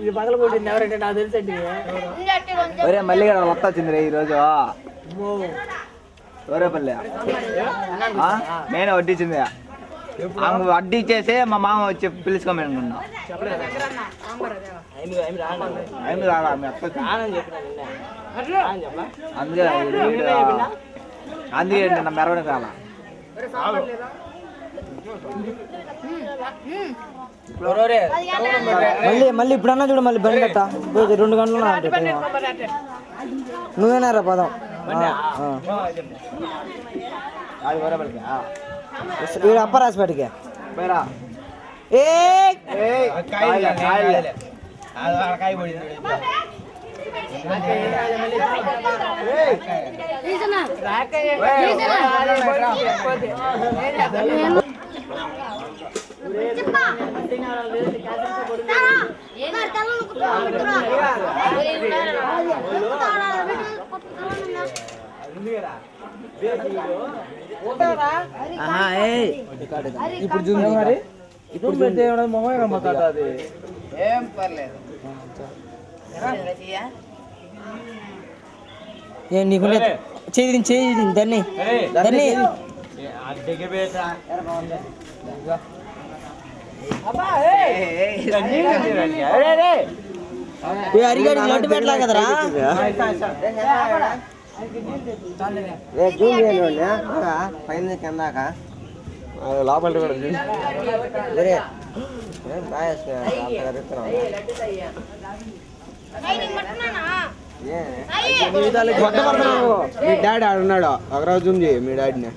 ఇది పగల కొట్టింది ఎవరంటే నాకు తెలుసండి ఒరే మళ్ళీ ఇక్కడ మొత్తం వచ్చింది రే ఈరోజు ఒరేపల్లి నేను వడ్డించింది. ఆమె వడ్డించేసి మా మామ వచ్చి పిలుచుకోమని అనుకున్నా. అందుకే అందుకే నా మెరవడానికి రాలా మళ్ళీ మళ్ళీ ఇప్పుడన్నా చూడు మళ్ళీ బండి అట్ట పోయి రెండు గంటలు అంటే టైం. నువ్వేనారా పదం అది ఒరేపల్లికి ఆ. వీడు అప్పరాసిపేటకి పోయిరా ఏ ఏయ్, కాయలే, కాయలే. అది ఆడ కాయ పడింది. ఇప్పుడు జూమ్ మరి ఇప్పుడు పెడితే ఏమన్నా మొహమే కమ్మతాది ఏం నీకు లేదు చేయి చేయి దాన్ని దాన్ని అరిగాడి లడ్డు పెట్టలా కదరా? పైన కిందాక లోపల కూడా మీ డాడీ ఆడున్నాడు ఒకరోజు జూమ్ చేయి మీ డాడీని.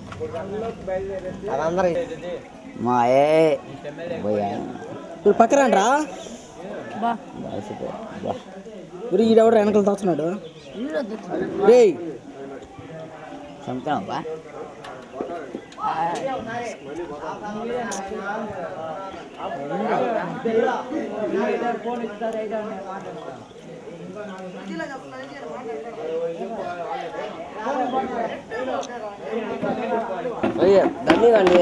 మా ఏ. రా. ఇప్పుడు ఈడెవడు వెనకలు తోస్తున్నాడు రేయ్. చంపుతున్నావా ஐயா தண்ணி வேண்டிய